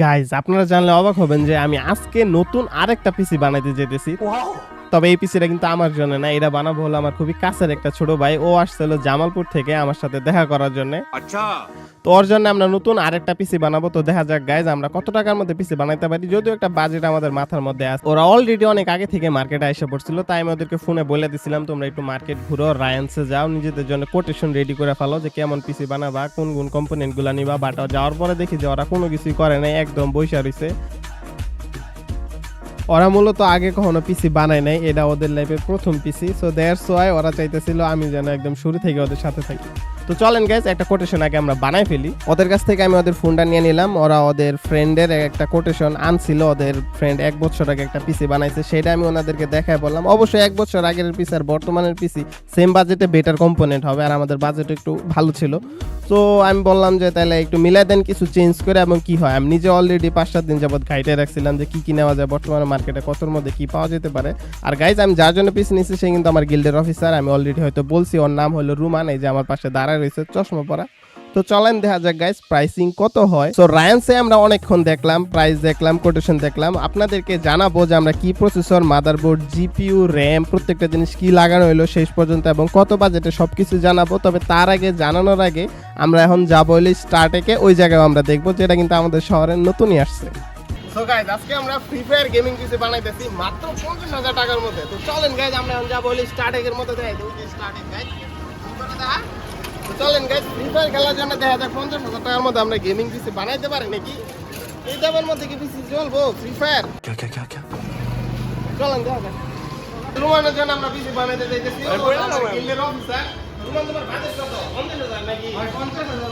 Guys আপনারা জানলে অবাক হবেন যে আমি আজকে নতুন আরেকটা পিসি বানাইতে যেতেছি। তবে এই পিসিটা কিন্তু আমার জন্য না এটা বানাবো হলো আমার খুবই কাছের একটা ছোট ভাই। ও আসছিল জামালপুর থেকে আমার সাথে দেখা করার জন্য। আচ্ছা। তো ওর জন্য আমরা নতুন আরেকটা পিসি বানাবো তো দেখা যাক গাইজ আমরা কত টাকার মধ্যে পিসি বানাইতে পারি। যদিও একটা বাজেট আমাদের মাথার মধ্যে আছে। ওরা অলরেডি অনেক আগে থেকে মার্কেটে এসে পড়ছিল তাই আমি ওদেরকে ফোনে বলে দিছিলাম তোমরা একটু মার্কেট ঘুরো রায়ান্সে যাও নিজেদের জন্য কোটেশন রেডি করে ফেলো যে কেমন পিসি বানাবা কোন কোন কম্পোনেন্টগুলো নিবা বাটা যাওয়ার পরে দেখি যে ওরা কোনো কিছুই করে নাই একদম বৈশা রয়েছে ওরা মূলত আগে কখনো পিসি বানায় নাই, এটা ওদের লাইফের প্রথম পিসি সো দেয়ার সোয়াই ওরা চাইতেছিল আমি যেন একদম শুরু থেকে ওদের সাথে থাকি। তো চলেন গাইজ একটা কোটেশন আগে আমরা বানাই ফেলি। ওদের কাছ থেকে আমি ওদের ফোনটা নিয়ে নিলাম, ওরা ওদের ফ্রেন্ডের একটা কোটেশন আনছিল, ওদের ফ্রেন্ড এক বছর আগে একটা পিসি বানাইছে, সেটা আমি ওনাদেরকে দেখায় বললাম। অবশ্যই এক বছর আগের পিসি আর বর্তমানের পিসি সেম বাজেটে বেটার কম্পোনেন্ট হবে আর আমাদের বাজেট একটু ভালো ছিল। তো আমি বললাম যে তাহলে একটু মিলাই দেন, কিছু চেঞ্জ করে, এবং কি হয়? আমি নিজে অলরেডি পাঁচ সাত দিন যাবত ঘাইটে রাখছিলাম যে কি কি নেওয়া যায় বর্তমানে মার্কেটে কতর মধ্যে কি পাওয়া যেতে পারে। আর গাইজ আমি যার জন্য পিস নিচ্ছি সে কিন্তু আমার গিল্ডের অফিসার আমি অলরেডি হয়তো বলছি, ওর নাম হলো রুমান, এই যে আমার পাশে দাঁড়ায় রয়েছে চশমা পরা। তো চলেন দেখা যাক গাইস প্রাইসিং কত হয়। তো রায়ান্সে আমরা অনেকক্ষণ দেখলাম প্রাইস দেখলাম কোটেশন দেখলাম। আপনাদেরকে জানাব যে আমরা কি প্রসেসর মাদারবোর্ড জিপিইউ র্যাম প্রত্যেকটা জিনিস কি লাগানো হলো শেষ পর্যন্ত এবং কত বাজেটে সবকিছু জানাব। তবে তার আগে, জানানোর আগে, আমরা এখন যাব হলে স্টার্টেকে ওই জায়গায় আমরা দেখব, যেটা কিন্তু আমাদের শহরে নতুনই আসছে। সো গাইজ আজকে আমরা ফ্রি ফায়ার গেমিং কিছু বানাইতেছি মাত্র পঞ্চাশ হাজার টাকার মধ্যে। তো চলেন গাইজ আমরা যা বলি স্টার্টেকের মধ্যে দেখাই স্টার্টেক গাইজ তো চলেন গাইজ ফ্রি ফায়ার খেলার জন্য দেখা যায় পঞ্চাশ হাজার টাকার মধ্যে আমরা গেমিং কিছু বানাইতে পারি নাকি? এই দামের মধ্যে কি পিসি চলবো? ফ্রি ফায়ার চলেন দেখা যাক। রুমানের জন্য আমরা পিসি বানাইতে চাইতেছি। কিল্লের অফিসার রুমান তোমার বাজেট কত? পঞ্চাশ হাজার নাকি? পঞ্চাশ হাজার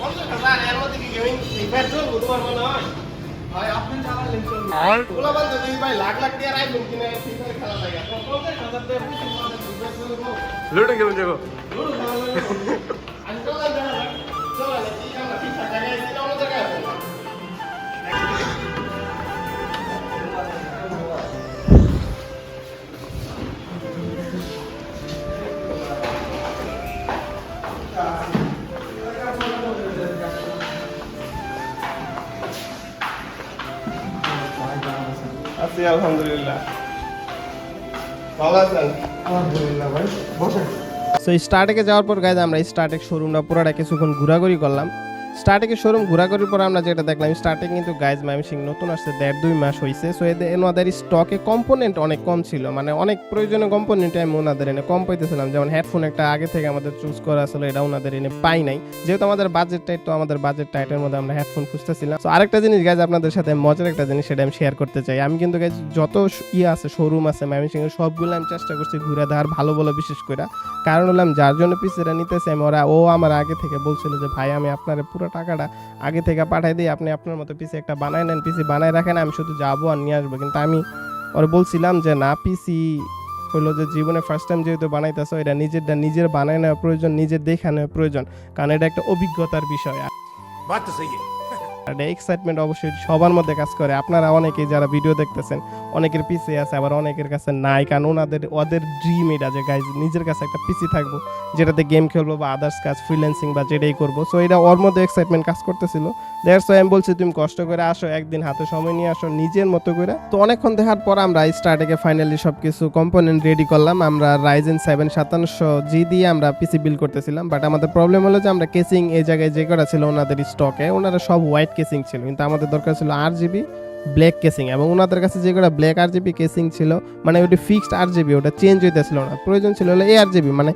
পঞ্চাশ হাজার এর মধ্যে কি গেমিং ফ্রি ফায়ার চলবো? তোমার মনে হয়? ভাই আপনি চালালেন চলবে और? ওলা বলতে দিই ভাই লাখ লাখ টাকার আইফোন কিনে ফ্রি ফায়ার খেলা লাগে এখন পঞ্চাশ হাজার টাকা পিসি বানাতে ফ্রি ফায়ার আছি আলহামদুলিল্লাহ। ভালো আছেন? আলহামদুলিল্লাহ ভাই বসেন। তো স্টার্টেকে যাওয়ার পর গাইজ আমরা স্টার্টেক শোরুমটা পুরোটা কিছুক্ষণ ঘোরাঘুরি করলাম। স্টার্টেকের শোরুম ঘোরাঘুরির পর আমরা যেটা দেখলাম স্টার্টিং কিন্তু গাইজ মাইমিসিং নতুন আসছে, দেড় দুই মাস হয়েছে সো এদের ওনাদের স্টকে কম্পোনেন্ট অনেক কম ছিল। মানে অনেক প্রয়োজনীয় কম্পোনেন্ট আমি ওনাদের এনে কম পাইতেছিলাম। যেমন হেডফোন একটা আগে থেকে আমাদের চুজ করা আসলে এটা ওনাদের এনে পাই নাই। যেহেতু আমাদের বাজেট টাইট তো আমাদের বাজেট টাইটের মধ্যে আমরা হেডফোন খুঁজতেছিলাম। তো আরেকটা জিনিস গাইজ আপনাদের সাথে মজার একটা জিনিস সেটা আমি শেয়ার করতে চাই। আমি কিন্তু গাইজ যত ইয়ে আছে শোরুম আছে মাইমিসিং এর সবগুলো আমি চেষ্টা করছি ঘুরে দেওয়ার ভালো ভালো বিশেষ করে। কারণ হলাম যার জন্য পিসিটা নিতেছে, আমি ওরা ও আমার আগে থেকে বলছিল যে, ভাই, আমি আপনার পুরো পুরো টাকাটা আগে থেকে পাঠাই দিই আপনি আপনার মতো পিসি একটা বানায় নেন। পিসি বানায় রাখেন, আমি শুধু যাব আর নিয়ে আসব। কিন্তু আমি ওর বলছিলাম যে, না পিসি হলো যে জীবনে ফার্স্ট টাইম যেহেতু বানাইতেছ, এটা নিজেরটা নিজের বানায় নেওয়া প্রয়োজন নিজের দেখা নেওয়া প্রয়োজন। কারণ এটা একটা অভিজ্ঞতার বিষয়। আর এক্সাইটমেন্ট অবশ্যই সবার মধ্যে কাজ করে। আপনারা অনেকেই যারা ভিডিও দেখতেছেন, অনেকের পিসি আছে, আবার অনেকের কাছে নাই, কারণ ওনাদের, ওদের ড্রিম এটা যে গাইজ নিজের কাছে একটা পিসি থাকব, যেটাতে গেম খেলব বা আদার্স কাজ ফ্রিল্যান্সিং বা যেটাই করব। সো এটা ওর মধ্যে এক্সাইটমেন্ট কাজ করতেছিল। দ্যাটস আমি বলছি, তুমি কষ্ট করে আসো, একদিন হাতে সময় নিয়ে আসো, নিজের মতো করে। তো অনেকক্ষণ দেখার পর আমরা স্টার্টেকে ফাইনালি সব কিছু কম্পোনেন্ট রেডি করলাম। আমরা রাইজেন সেভেন সাতান্নশো জি দিয়ে আমরা পিসি বিল করতেছিলাম। বাট আমাদের প্রবলেম হলো যে, আমরা কেসিং এই জায়গায় যে করা ছিল ওনাদের স্টকে ওনারা সব হোয়াইট কেসিং ছিল, কিন্তু আমাদের দরকার ছিল আর জিবি ব্ল্যাক কেসিং এবং ওনাদের কাছে যে কটা ব্ল্যাক আর জিবি কেসিং ছিল মানে ওটা ফিক্সড আর জিবি ওটা চেঞ্জ হইতেছিল না। প্রয়োজন ছিল হলো এ আর জিবি মানে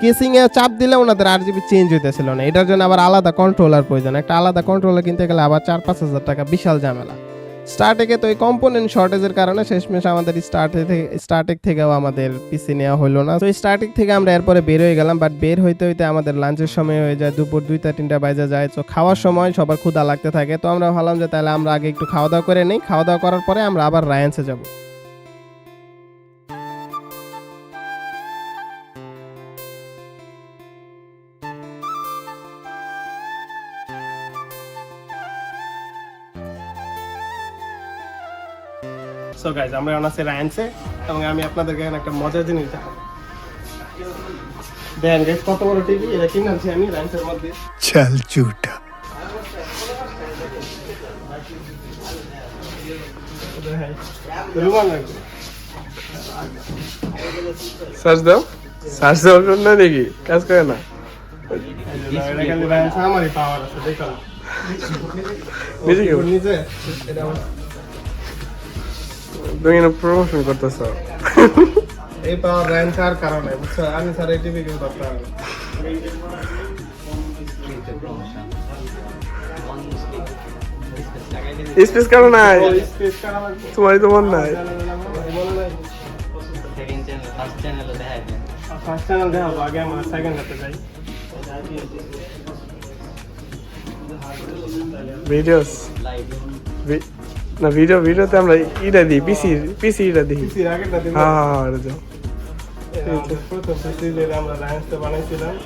কেসিংয়ে চাপ দিলে ওনাদের আর জিবি চেঞ্জ হইতেছিল না। এটার জন্য আবার আলাদা কন্ট্রোলার প্রয়োজন। একটা আলাদা কন্ট্রোলার কিনতে গেলে আবার চার পাঁচ হাজার টাকা বিশাল ঝামেলা। স্টার্টেকে তো এই কম্পোনেন্ট শর্টেজের কারণে শেষমেশ আমাদের স্টার্টে স্টার্টেক থেকেও আমাদের পিসি নেওয়া হলো না। তো স্টার্টেক থেকে আমরা এরপরে বের হয়ে গেলাম বাট বের হইতে হইতে আমাদের লাঞ্চের সময় হয়ে যায়, দুপুর দুইটা, তিনটা বাজে যায়। তো খাওয়ার সময় সবার ক্ষুদা লাগতে থাকে। তো আমরা ভাবলাম যে তাহলে আমরা আগে একটু খাওয়া দাওয়া করে নিই। খাওয়া দাওয়া করার পরে আমরা আবার রায়ান্সে যাব। সো গাইজ আমরা এখন আছি রায়ান্সে এবং আমি আপনাদেরকে এখন একটা মজার জিনিস দেখাবো। দেখেন গাইজ কত বড় টিভি এটা কিনে আনছি আমি রায়ান্সের মধ্যে। চল সার্চ দাও। সার্চ দাও না দেখি কাজ করে না। এটা খালি রায়ান আমারই পাওয়ার আছে দেখো। নিজে কেউ এটা তুমি প্রমোশন করতেছ। এই পাওয়ার রায়ান ছাড় কারণে বুঝছ? আমি স্যার এই টিভি কেউ না। স্পেস কারও নাই? তোমারই তো মন নাই। ফার্স্ট চ্যানেল দেখাবো আগে আমরা সেকেন্ড হাতে লাইভ না ভিডিও ভিডিওতে আমরা ইটা দিই পিসি পিসি ইটা দিই। হ্যাঁ হ্যাঁ যাও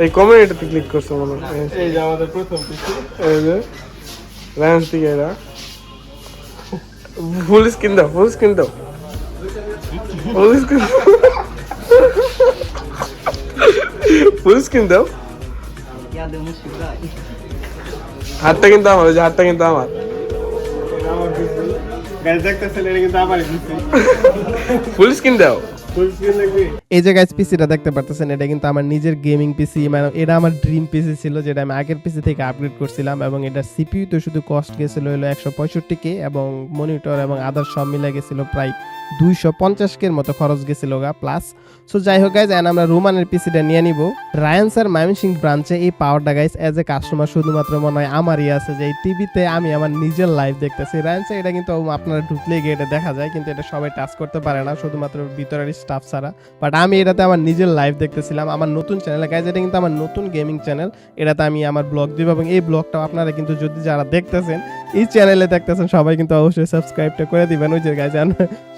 এই কমেন্টটাতে ক্লিক করছ মনে এই যে আমাদের প্রথম পিসি এই যে রায়ন্স থেকে এরা। ফুল স্ক্রিন দাও ফুল স্ক্রিন দাও। ফুল স্ক্রিন ফুল স্ক্রিন দাও। হাতটা কিন্তু আমার হাতটা কিন্তু আমার। ফুল স্ক্রিন দাও। এই যে গাইজ পিসিটা দেখতে পারতেছেন এটা কিন্তু আমার নিজের গেমিং পিসি মানে এটা আমার ড্রিম পিসি ছিল যেটা আমি আগের পিসি থেকে আপগ্রেড করছিলাম এবং এটা সিপিইউ তো শুধু কস্ট গেছিল হলো একশো পঁয়ষট্টি কে এবং মনিটর এবং আদার সব মিলে গেছিল প্রায় দুইশো পঞ্চাশ কের মতো খরচ গেছিল গা প্লাস সো যাই হোক গাইজ এখন আমরা রোমানের পিসিটা নিয়ে নিব। রায়ান স্যার মাইমিসিং ব্রাঞ্চে এই পাওয়ারটা গাইজ অ্যাজ এ কাস্টমার শুধুমাত্র মনে হয় আমারই আছে যে এই টিভিতে আমি আমার নিজের লাইভ দেখতেছি। রায়ান স্যার এটা কিন্তু আপনারা ঢুকলে গিয়ে এটা দেখা যায়, কিন্তু এটা সবাই টাচ করতে পারে না, শুধুমাত্র ভিতরের স্টাফ ছাড়া। বাট আমি এটাতে আমার নিজের লাইভ দেখতেছিলাম, আমার নতুন চ্যানেল গাইজ এটা কিন্তু আমার নতুন গেমিং চ্যানেল এটাতে আমি আমার ব্লগ দিব এবং এই ব্লগটাও আপনারা কিন্তু যদি যারা দেখতেছেন, এই চ্যানেলে দেখতেছেন, সবাই কিন্তু অবশ্যই সাবস্ক্রাইবটা করে দিবেন। ওই যে গাইজ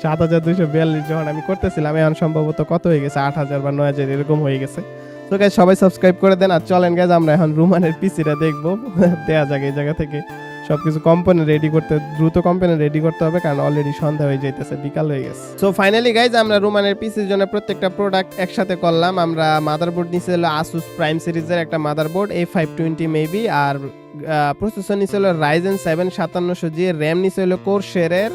সাত হাজার বিয়াল্লিশ যখন আমি করতেছিলাম, এখন সম্ভবত কত হয়ে গেছে? আট হাজার বা নয় হাজার এরকম হয়ে গেছে। তো গাইজ সবাই সাবস্ক্রাইব করে দেন। আর চলেন গাইজ আমরা এখন রুমানের পিসিটা দেখব। দেয়া যাক এই জায়গা থেকে সবকিছু কোম্পানি রেডি করতে, দ্রুত কোম্পানি রেডি করতে হবে, কারণ অলরেডি সন্ধ্যা হয়ে যাইতেছে, বিকাল হয়ে গেছে। সো ফাইনালি গাইজ আমরা রুমানের পিসির জন্য প্রত্যেকটা প্রোডাক্ট একসাথে করলাম। আমরা মাদারবোর্ড নিচে আসুস প্রাইম সিরিজের একটা motherboard A five twenty maybe R processor নিচে হলো রাইজেন সেভেন সাতান্নশো জি র্যাম নিচে হলো কোর শেয়ারের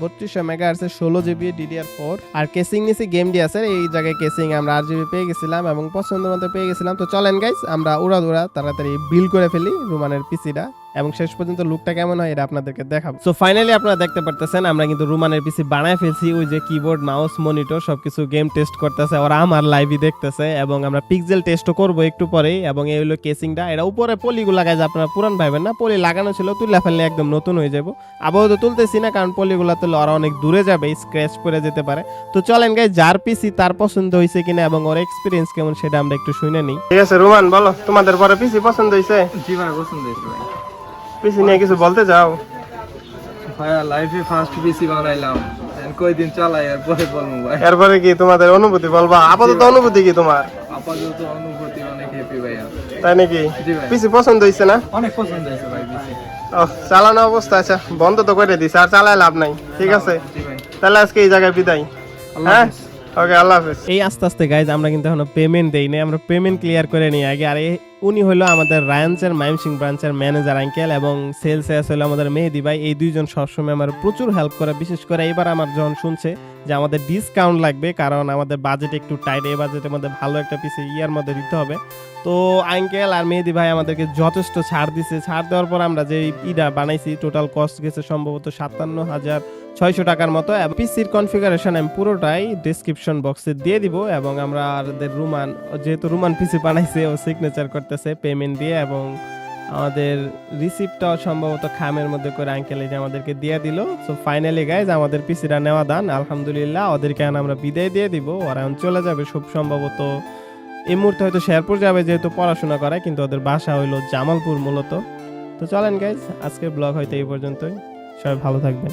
বত্রিশশো মেগা আছে ষোলো জিবি ডিডিআর ফোর আর কেসিং নিচে গেম ডি আছে, এই জায়গায় কেসিং আমরা আট জিবি পেয়ে গেছিলাম এবং পছন্দ মতো পেয়ে গেছিলাম। তো চলেন গাইস আমরা উড়া উড়া তাড়াতাড়ি বিল করে ফেলি রুমানের পিসিটা এবং শেষ পর্যন্ত লুকটা কেমন হয় এটা আপনাদেরকে দেখাবো। সো ফাইনালি আপনারা দেখতে পারতেছেন আমরা কিন্তু রুমানের পিসি বানায় ফেলছি ওই যে কিবোর্ড মাউস মনিটর সবকিছু গেম টেস্ট করতেছে ওরা আমার লাইভই দেখতেছে এবং আমরা পিক্সেল টেস্টও করব একটু পরেই এবং এই হলো কেসিংটা এটা উপরে পলিগুলো লাগাই যে আপনারা পুরান ভাইবেন না পলি লাগানো ছিল তুলে ফেললে একদম নতুন হয়ে যাব। আপাতত তুলতেছি না কারণ পলিগুলো তুললে ওরা অনেক দূরে যাবে স্ক্র্যাচ পড়ে যেতে পারে। তো চলেন গাই যার পিসি তার পছন্দ হয়েছে কিনা এবং ওর এক্সপিরিয়েন্স কেমন সেটা আমরা একটু শুনে নিই। ঠিক আছে রুমান বলো তোমাদের পরে পিসি পছন্দ হয়েছে? জি ভাই পছন্দ হয়েছে ভাই। পিসি নিয়ে কিছু বলতে যাও। ভাই লাইফে ফার্স্ট পিসি বানাইলাম কয়দিন চালাই আর পরে বলব ভাই। এরপরে কি তোমাদের অনুভূতি বলবা? আপাতত অনুভূতি কি তোমার? আপাতত অনুভূতি অনেক হ্যাপি ভাইয়া। তাই নাকি? পিসি পছন্দ হয়েছে না? অনেক পছন্দ হয়েছে ভাই পিসি চালানো অবস্থা আচ্ছা বন্ধ তো করে দিছে আর চালায় লাভ নাই ঠিক আছে? তাহলে আজকে এই জায়গায় বিদায়। হ্যাঁ। ওকে আল্লাহ হাফেজ। এই আস্তে আস্তে গাইজ আমরা কিন্তু এখনও পেমেন্ট দেই নাই, আমরা পেমেন্ট ক্লিয়ার করে নিই আগে। আর উনি হলো আমাদের রায়ান্সের মাইমসিং ব্রাঞ্চের ম্যানেজার আঙ্কেল এবং সেলস এস হলো আমাদের মেহেদি ভাই। এই দুইজন সবসময় আমার প্রচুর হেল্প করে, বিশেষ করে এবার আমার যখন শুনছে যে আমাদের ডিসকাউন্ট লাগবে, কারণ আমাদের বাজেট একটু টাইট এই বাজেটের মধ্যে ভালো একটা পিসে ইয়ার মধ্যে দিতে হবে। তো আঙ্কেল আর মেহেদি ভাই আমাদেরকে যথেষ্ট ছাড় দিছে। ছাড় দেওয়ার পর আমরা যে ইটা বানাইছি টোটাল কস্ট গেছে সম্ভবত সাতান্ন হাজার ছয়শো টাকার মতো। এবং পিসির কনফিগারেশন আমি পুরোটাই ডিসক্রিপশন বক্সে দিয়ে দিব এবং আমরা আমাদের রুমান যেহেতু রুমান পিসি বানাইছে, ও সিগনেচার করতেছে পেমেন্ট দিয়ে এবং আমাদের রিসিপ্টটাও সম্ভবত খামের মধ্যে করে আঙ্কেল এই যে আমাদেরকে দিয়ে দিল। সো ফাইনালি গাইজ আমাদের পিসিটা নেওয়া দান আলহামদুলিল্লাহ, ওদেরকে আমরা বিদায় দিয়ে দিব। ওরা চলে যাবে খুব সম্ভবত এই মুহূর্তে হয়তো শেরপুর যাবে যেহেতু পড়াশোনা করে, কিন্তু ওদের বাসা হইল জামালপুর মূলত। তো চলেন গাইজ আজকের ব্লগ হয়তো এই পর্যন্তই। সবাই ভালো থাকবেন।